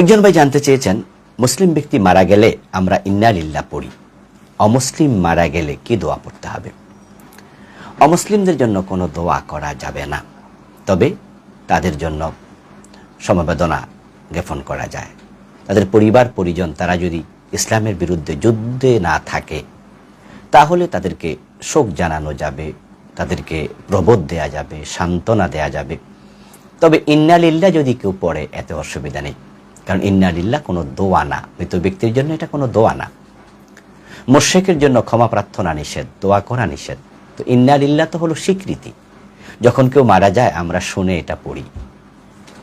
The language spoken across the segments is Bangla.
একজন ভাই জানতে চেয়েছেন, মুসলিম ব্যক্তি মারা গেলে আমরা ইন্নালিল্লাহ পড়ি। অমুসলিম মারা গেলে কি দোয়া পড়তে হবে? অমুসলিমদের জন্য কোনো দোয়া করা যাবে না, তবে তাদের জন্য সমবেদনা জ্ঞাপন করা যায়। তাদের পরিবার, পরিজন, তারা যদি ইসলামের বিরুদ্ধে যুদ্ধে না থাকে, তাহলে তাদেরকে শোক জানানো যাবে, তাদেরকে প্রবোধ দেয়া যাবে, সান্ত্বনা দেয়া যাবে। তবে ইন্নালিল্লা যদি কেউ পড়ে, এতে অসুবিধা নেই। কারণ ইন্নালিল্লা কোনো দোয়া না। মৃত ব্যক্তির জন্য এটা কোনো দোয়া না। মোর্শেকের জন্য ক্ষমা প্রার্থনা নিষেধ, দোয়া করা নিষেধ। তো ইন্নালিল্লা তো হলো স্বীকৃতি। যখন কেউ মারা যায়, আমরা শুনে এটা পড়ি।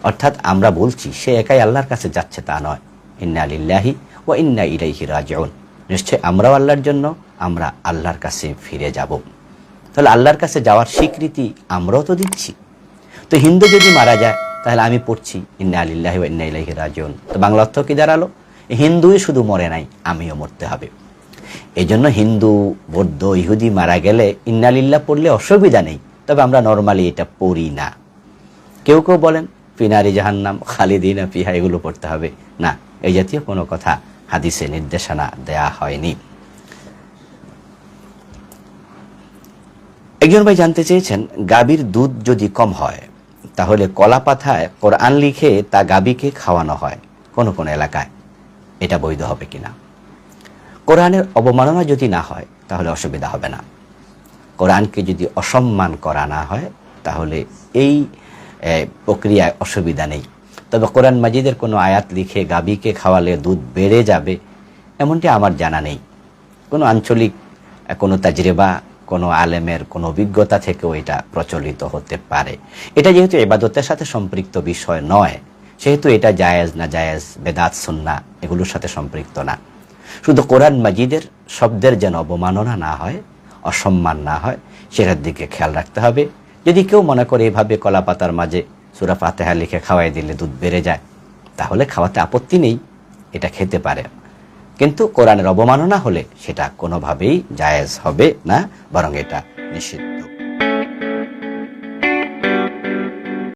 অর্থাৎ আমরা বলছি, সে একাই আল্লাহর কাছে যাচ্ছে তা নয়। ইন্না আলিল্লাহি ও ইন্না ইলাইহি রাজিউন। নিশ্চয় আমরাও আল্লাহর জন্য, আমরা আল্লাহর কাছে ফিরে যাব। তাহলে আল্লাহর কাছে যাওয়ার স্বীকৃতি আমরাও তো দিচ্ছি। তো হিন্দু যদি মারা যায় তাহলে আমি পড়ছি, ইন্না আলিল্লাহি ইন্না ইলাইহি রাজিউন। তো বাংলা অর্থ কি দাঁড়াল? হিন্দুই শুধু মরে নাই, আমিও মরতে হবে। এই জন্য হিন্দু, বৌদ্ধ, ইহুদি মারা গেলে ইন্নালিল্লাহ পড়লে অসুবিধা নেই, তবে আমরা নর্মালি এটা পড়ি না। কেউ কেউ বলেন, ফিনারি জাহান্নাম, খালিদিনা ফিহা এগুলো পড়তে হবে। না, এই জাতীয় কোনো কথা হাদিসে নির্দেশনা দেয়া হয়নি। একজন ভাই জানতে চেয়েছেন, গাভীর দুধ যদি কম হয় তাহলে কলা পাথায় কোরআন লিখে তা গাভীকে খাওয়ানো হয় কোনো কোনো এলাকায়। এটা বৈধ হবে কিনা? কোরআনের অবমাননা যদি না হয়, তাহলে অসুবিধা হবে না। কোরআনকে যদি অসম্মান করা না হয়, তাহলে এই প্রক্রিয়ায় অসুবিধা নেই। তবে কোরআন মাজিদের কোনো আয়াত লিখে গাবিকে খাওয়ালে দুধ বেড়ে যাবে, এমনটি আমার জানা নেই। কোনো আঞ্চলিক, কোনো তাজরেবা কোনো আলেমের কোনো অভিজ্ঞতা থেকেও এটা প্রচলিত হতে পারে। এটা যেহেতু এবাদতের সাথে সম্পৃক্ত বিষয় নয়, সেহেতু এটা জায়েজ না জায়েজ, বেদাত, সুন্না এগুলোর সাথে সম্পৃক্ত না। শুধু কোরআন মাজিদের শব্দের যেন অবমাননা না হয়, অসম্মান না হয়, সেটার দিকে খেয়াল রাখতে হবে। যদি কেউ মনে করে এভাবে কলা পাতার মাঝে সুরা ফাতেহা লিখে খাওয়াই দিলে দুধ বেড়ে যায়, তাহলে খাওয়াতে আপত্তি নেই, এটা খেতে পারে। কিন্তু কোরআনের অবমাননা হলে সেটা কোনোভাবেই জায়েজ হবে না বরং এটা নিষিদ্ধ।